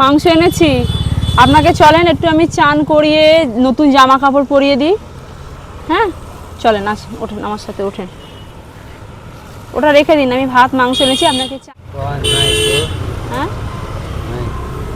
মাংস এনেছি। আপনাকে চলেন একটু আমি চান করিয়ে নতুন জামা কাপড় পরিয়ে দিই। হ্যাঁ? চলেন আসুন ওঠেন আমার সাথে ওঠেন। ওটা রেখে দিন আমি ভাত মাংস এনেছি আপনাকে চা হ্যাঁ?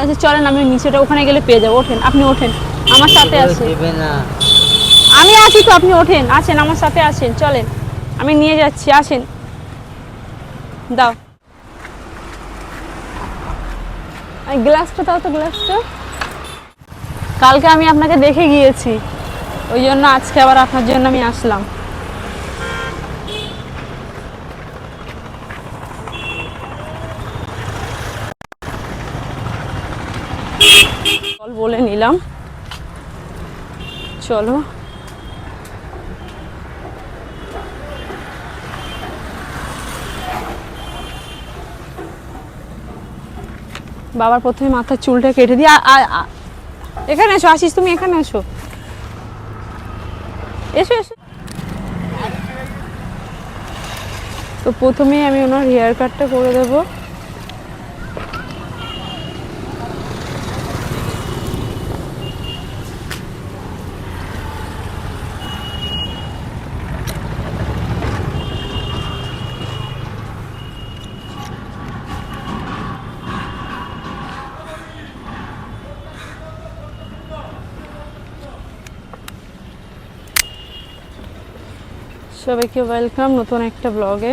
আচ্ছা চলেন আমি নিচেটা ওখানে গেলে পেয়ে যাব। ওঠেন আপনি ওঠেন আমার সাথে আসেন। আমি আছি তো আপনি ওঠেন আছেন আমার সাথে আসেন চলেন। আমি নিয়ে যাচ্ছি আসেন। দাও এই গ্লাসটা দাও তো গ্লাসটা কালকে আমি আপনাকে দেখে গিয়েছি। ওই জন্য আজকে আবার আপনার জন্য আমি আসলাম। বলে নিলাম। চলো। বাবার প্রথমে মাথার চুলটা কেটে দিয়ে এখানে এসো আসিস তুমি এখানে এসো। এসো এসো। তো প্রথমেই আমি ওনার হেয়ার কাটটা করে দেবো। সবাইকে ওয়েলকাম নতুন একটা ব্লগে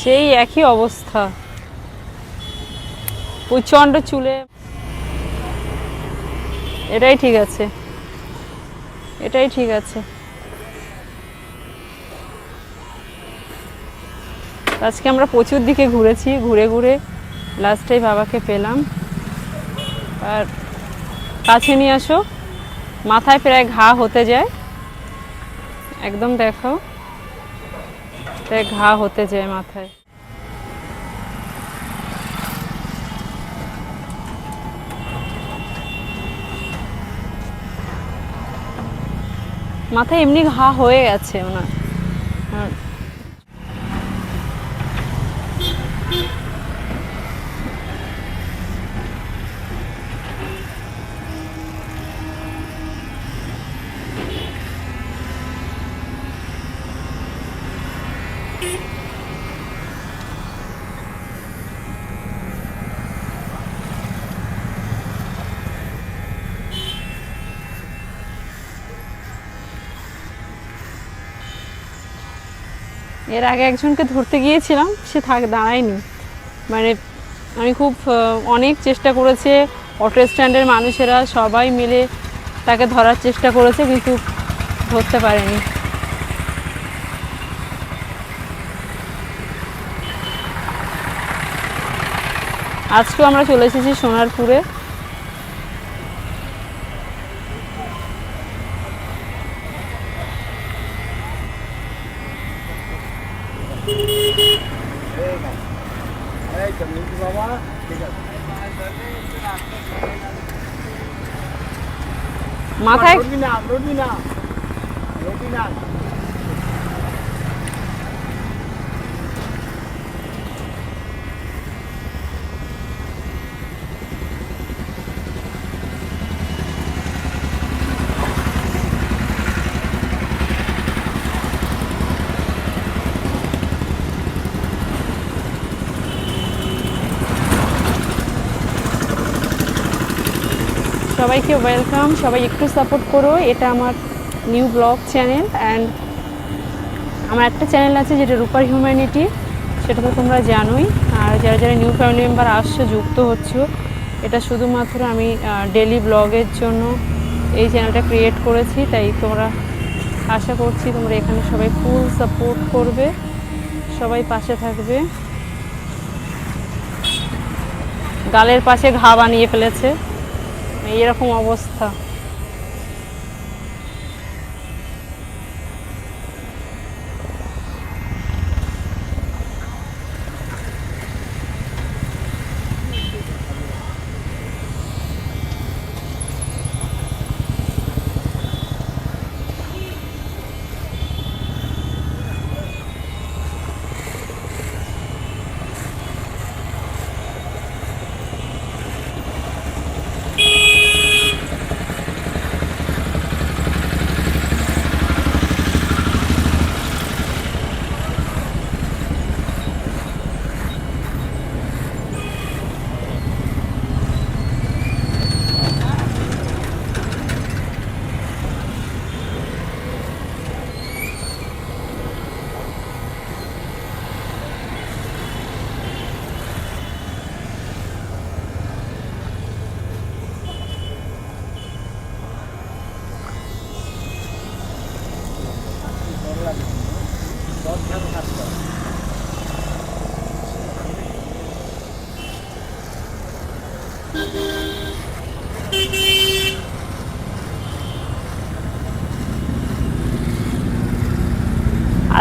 সেই একই অবস্থা। প্রচণ্ড চুলে এটাই ঠিক আছে। এটাই ঠিক আছে। আজকে আমরা প্রচুর দিকে ঘুরেছি, ঘুরে ঘুরে লাস্টে বাবাকে পেলাম। আর কাছে নিয়ে আসো, মাথায় প্রায় ঘা হতে যায়। একদম দেখো, প্রায় ঘা হতে যায় মাথায়। মাথায় এমনি ঘা হয়ে গেছে ওনার এর আগে একজনকে ধরতে গিয়েছিলাম, সে থাক, দাঁড়ায়নি। মানে আমি খুব অনেক চেষ্টা করেছে, অটো স্ট্যান্ডের মানুষেরা সবাই মিলে তাকে ধরার চেষ্টা করেছে, কিন্তু ধরতে পারেনি। আজকেও আমরা চলে এসেছি সোনারপুরে। মাথায় সবাইকে ওয়েলকাম সবাই একটু সাপোর্ট করো। এটা আমার নিউ ব্লগ চ্যানেল অ্যান্ড আমার একটা চ্যানেল আছে যেটা রূপার হিউম্যানিটি সেটা তো তোমরা জানোই। আর যারা যারা নিউ ফ্যামিলি মেম্বার আসছো, যুক্ত হচ্ছ, এটা শুধুমাত্র আমি ডেলি ব্লগের জন্য এই চ্যানেলটা ক্রিয়েট করেছি। তাই তোমরা আশা করছি তোমরা এখানে সবাই ফুল সাপোর্ট করবে, সবাই পাশে থাকবে। গালের পাশে ঘা বানিয়ে ফেলেছে। এইরকম অবস্থা।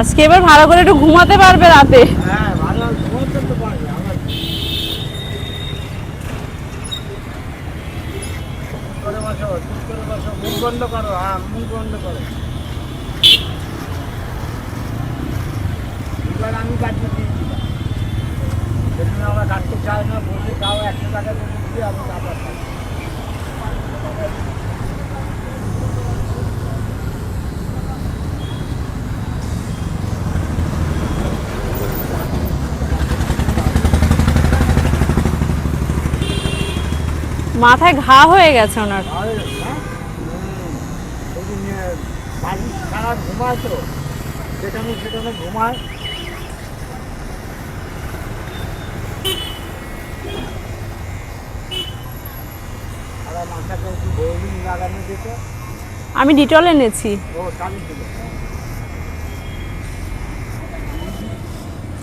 আজকে এবার ভালো করে একটু ঘুমাতে পারবে রাতে। আমি কাটতে আমরা কাটতে চাই না, বসে তাও একশো টাকা দিয়ে আমি মাথায় ঘা হয়ে গেছে ওনার। হ্যাঁ সারা ঘুমায় তো। সেখানে সেখানে ঘুমায়। আমি ডিটল এনেছি।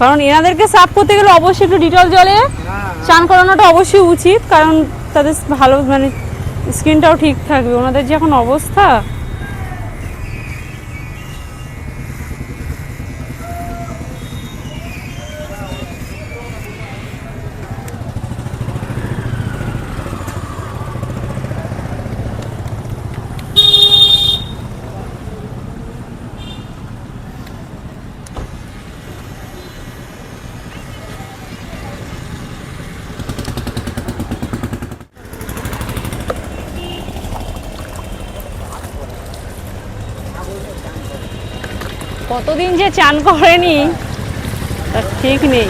কারণ এনাদেরকে সাফ করতে গেলে অবশ্যই একটু ডিটল জলে হ্যাঁ চান করানোটা অবশ্যই উচিত কারণ তাদের ভালো মানে স্কিনটাও ঠিক থাকবে। ওনাদের যে এখন অবস্থা কতদিন যে চান করেনি তার ঠিক নেই।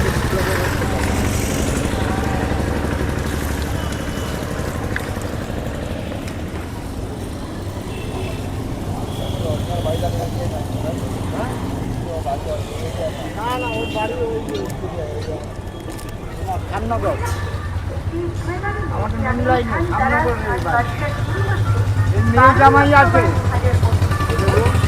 না না ওর বাড়ি। ওই যে খাননগর আমাদের মন্দিরাই নেই খাননগর মেয়ে জামাই আছে।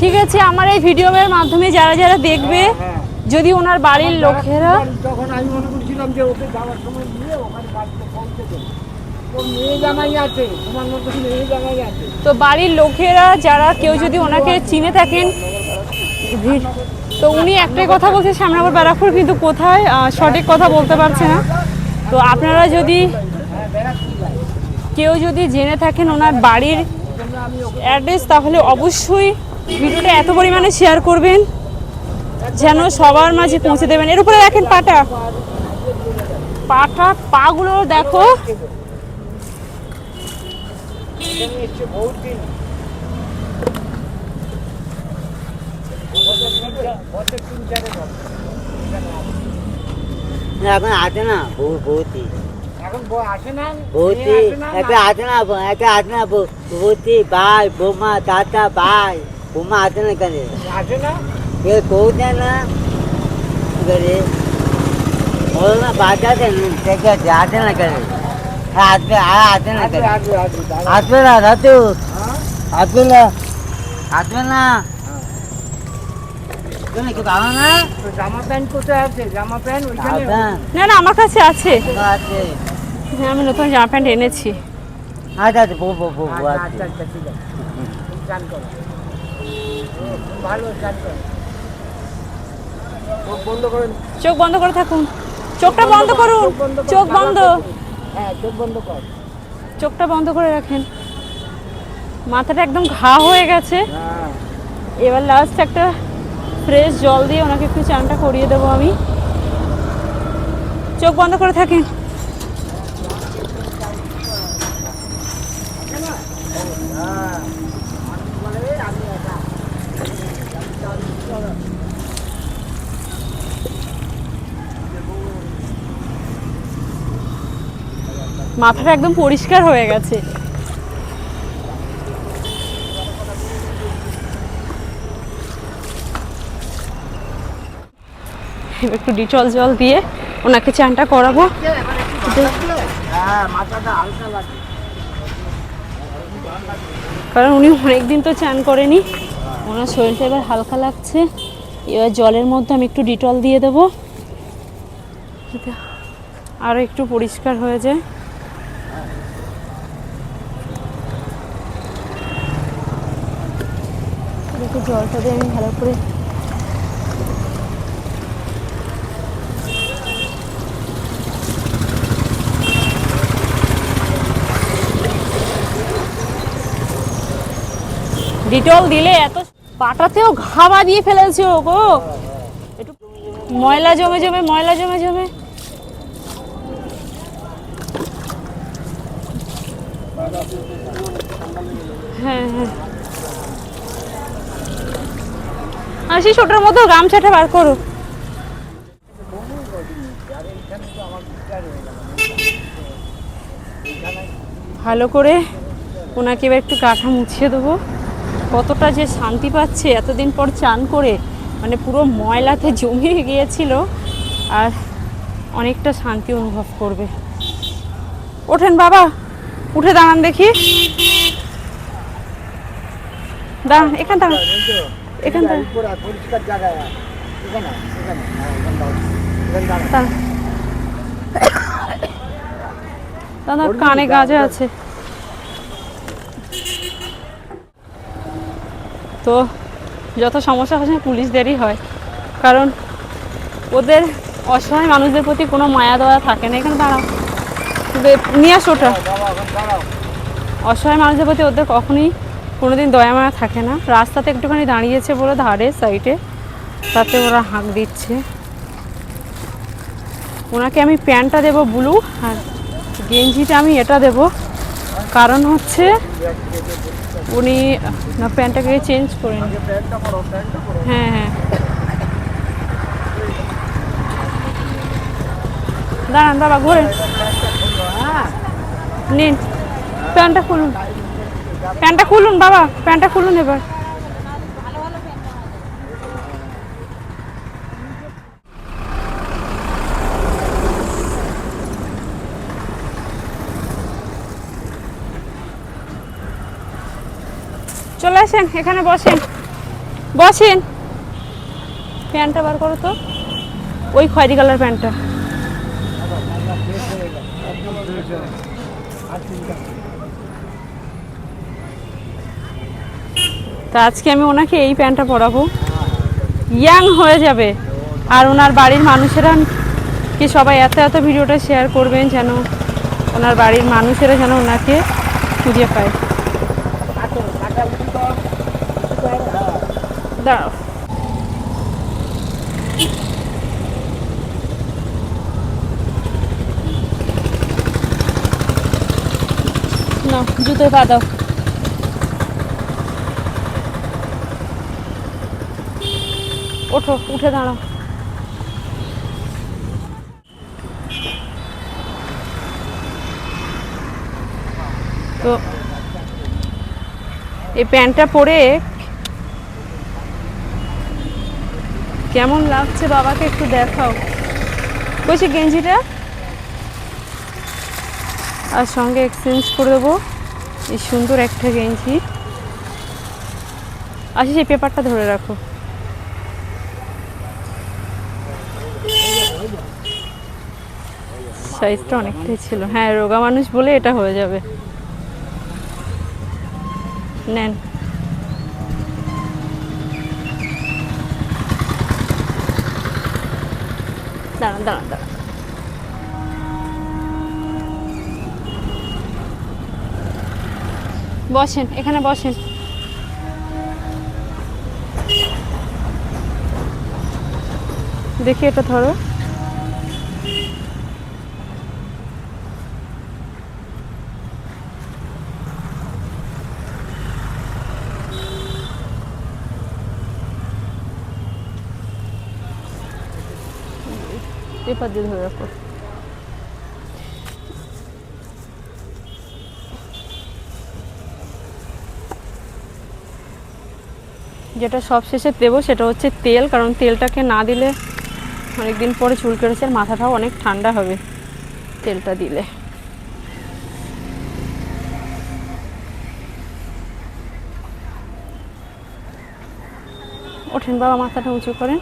ঠিক আছে আমার এই ভিডিওর মাধ্যমে যারা যারা দেখবে হ্যাঁ যদি ওনার বাড়ির লোকেরা তখন আমি মনে করছিলাম যে ওকে যাওয়ার সময় নিয়ে ওখানে বাড়িতে পৌঁছে দেবো। ওর মেয়ে জামাই আছে তোমার মতো মেয়ে জামাই আছে। তো বাড়ির লোকেরা যারা কেউ যদি ওনাকে চিনে থাকেন তো উনি একটাই কথা বলছে শ্যামনগর ব্যারাকপুর কিন্তু কোথায় সঠিক কথা বলতে পারছে না। তো আপনারা যদি হ্যাঁ কেউ যদি জেনে থাকেন ওনার বাড়ির অ্যাড্রেস তাহলে অবশ্যই ভিডিওটা এত পরিমাণে শেয়ার করবেন যেন সবার মাঝে পৌঁছে দেবেন। এর উপরে দেখেন পাটা। পাটা পাগুলো দেখো। এখানে আছে। না বহু বহুতি এখন বউ না? বহুতি মেয়ে আসে না, একটা আছে না একটা আছে না বউ- বহুতি ভাই বৌমা দাদা ভাই। বৌমা আছে না এখানে আসে না এ বউ দেয় না না হ্যাঁ হ্যাঁ হ্যাঁ? আমার কাছে আছে। আছে হ্যাঁ আমি নতুন জামা প্যান্ট এনেছি। আচ্ছা আচ্ছা বউ বউ বউ বউ আচ্ছা ঠিক আছে। ভালো চোখ বন্ধ করে চোখ বন্ধ করে থাকুন। চোখটা বন্ধ করুন। চোখ বন্ধ। হ্যাঁ চোখ বন্ধ কর। চোখটা বন্ধ করে রাখেন। মাথাটা একদম ঘা হয়ে গেছে। হ্যাঁ। এবার লাস্ট একটা ফ্রেশ জল দিয়ে ওনাকে একটু চানটা করিয়ে দেবো আমি। চোখ বন্ধ করে থাকেন হ্যাঁ মানুষ বলে আমি একা মাথাটা একদম পরিষ্কার হয়ে গেছে। একটু ডিটল জল দিয়ে ওনাকে চানটা করাবো। হ্যাঁ কারণ উনি অনেকদিন তো চান করেনি। ওনার শরীরটা এবার হালকা লাগছে। এবার জলের মধ্যে আমি একটু ডিটল দিয়ে দেবো। আরও একটু পরিষ্কার হয়ে যায়। জলটা দিয়ে আমি ভালো করে ডিটল দিলে এত পাটাতেও ঘাবা দিয়ে ফেলেছে ও গো। একটু ময়লা জমে জমে, ময়লা জমে জমে। হ্যাঁ হ্যাঁ। সেই ছোটোর মতো গামছাটা বার করো। ভালো করে ওনাকে এবার একটু কাঠা মুছিয়ে দেবো। কতটা যে শান্তি পাচ্ছে এতদিন পর চান করে মানে পুরো ময়লাতে জমিয়ে গিয়েছিল, আর অনেকটা শান্তি অনুভব করবে। ওঠেন বাবা, উঠে দাঁড়ান দেখি। দাঁড়ান, এখান দাঁড়ান। পরিষ্কার এখানে এখানে হ্যাঁ, দাদা কানে গাজা আছে। তো যত সমস্যা হচ্ছে পুলিশদেরই হয়। কারণ ওদের অসহায় মানুষদের প্রতি কোনো মায়া দয়া থাকে না। এখানে দাঁড়াও। নিয়ে আসো ওটা। অসহায় মানুষদের প্রতি ওদের কখনোই কোনোদিন দয়া মায়া থাকে না। রাস্তাতে একটুখানি দাঁড়িয়েছে বলে ধারে সাইডে তাতে ওরা হাঁক দিচ্ছে। ওনাকে আমি প্যান্টটা দেবো ব্লু আর গেঞ্জিটা আমি এটা দেব। কারণ হচ্ছে উনি না, প্যান্টটাকে চেঞ্জ করে নিন। প্যান্টটা করো প্যান্টটা করো হ্যাঁ হ্যাঁ। দাঁড়ান দাঁড়া ঘুরে নিন, প্যান্টটা খুলুন। প্যান্টটা খুলুন, বাবা, প্যান্টটা খুলুন এবার। চলে আসেন, এখানে বসেন। বসেন। প্যান্টটা বার করো তো। ওই খয়েরি কালার প্যান্টটা। তা আজকে আমি ওনাকে এই প্যান্টটা পরাবো। ইয়াং হয়ে যাবে। আর ওনার বাড়ির মানুষেরা কি সবাই এত এত ভিডিওটা শেয়ার করবেন যেন ওনার বাড়ির মানুষেরা যেন ওনাকে খুঁজে পায়। দাঁড়াও না জুতোয় পা দাও। ওঠো, উঠে দাঁড়াও। তো এই প্যান্টটা পরে কেমন লাগছে বাবাকে একটু দেখাও। বলছি, গেঞ্জিটা? আর সঙ্গে এক্সচেঞ্জ করে দেবো। এই সুন্দর একটা গেঞ্জি। আচ্ছা সেই পেপারটা ধরে রাখো। সাইজটা অনেকটাই ছিল। হ্যাঁ রোগা মানুষ বলে এটা হয়ে যাবে। নেন। দাঁড়ান দাঁড়ান দাঁড়ান। বসেন, এখানে বসেন। দেখি এটা ধরো। যেটা সব শেষে যেটা সবশেষে দেবো সেটা হচ্ছে তেল, কারণ তেলটাকে না দিলে অনেকদিন পরে চুল কেটেছে মাথাটাও অনেক ঠান্ডা হবে তেলটা দিলে। ওঠেন বাবা, মাথাটা উঁচু করেন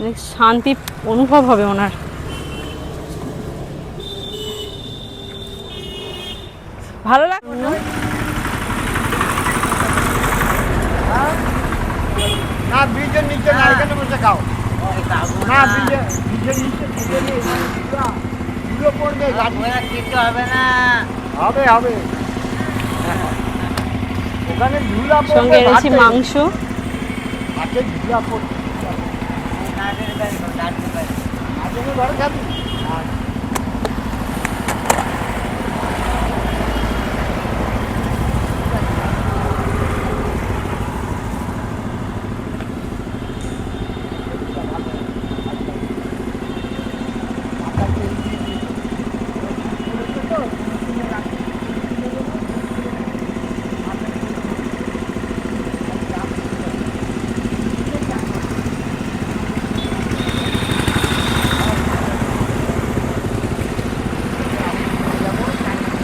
অনেক শান্তি অনুভব হবে ওনার। ভালো লাগবে না ব্রিজের নিচে না এখানে বসে খাও। না ব্রিজে ব্রিজের নিচে ব্রিজের নিচে ধুলো পড়বে কিছু হবে না। হবে হবে। ওখানে ধুলা সঙ্গে এনেছি মাংস। ভাতে ধুলা পড়বে। ঘরে খাবি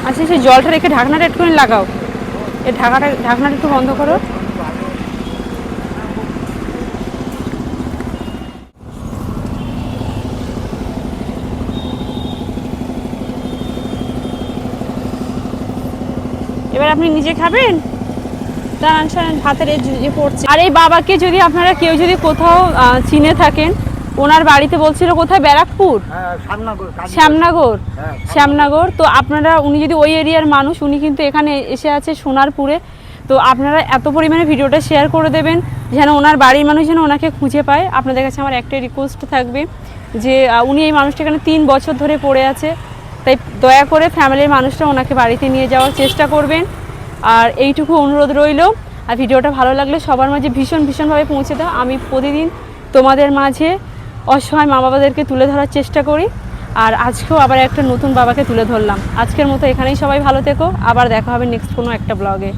আচ্ছা সেই জলটা রেখে ঢাকনাটা একটুখানি লাগাও। এই ঢাকাটা, ঢাকনাটা একটু বন্ধ করো। এবার আপনি নিজে খাবেন? দাঁড়ান এই যে পড়ছে। আর এই বাবাকে যদি আপনারা কেউ যদি কোথাও চিনে থাকেন ওনার বাড়িতে বলছিল কোথায়? ব্যারাকপুর? হ্যাঁ কালী শ্যামনগর। হ্যাঁ, শ্যামনগর। তো আপনারা উনি যদি ওই এরিয়ার মানুষ উনি কিন্তু এখানে এসে আছে সোনারপুরে। তো আপনারা এত পরিমাণে ভিডিওটা শেয়ার করে দেবেন যেন ওনার বাড়ির মানুষ যেন ওনাকে খুঁজে পায়। আপনাদের কাছে আমার একটাই রিকোয়েস্ট থাকবে যে উনি এই মানুষটা এখানে তিন বছর ধরে পড়ে আছে। তাই দয়া করে ফ্যামিলির মানুষটা ওনাকে বাড়িতে নিয়ে যাওয়ার চেষ্টা করবেন। আর এইটুকু অনুরোধ রইল। আর ভিডিওটা ভালো লাগলে সবার মাঝে ভীষণ ভীষণভাবে পৌঁছে দাও। আমি প্রতিদিন তোমাদের মাঝে অসহায় মা বাবাদেরকে তুলে ধরার চেষ্টা করি। আর আজকেও আবার একটা নতুন বাবাকে তুলে ধরলাম। আজকের মতো এখানেই সবাই ভালো থেকো। আবার দেখা হবে নেক্সট কোনো একটা ব্লগে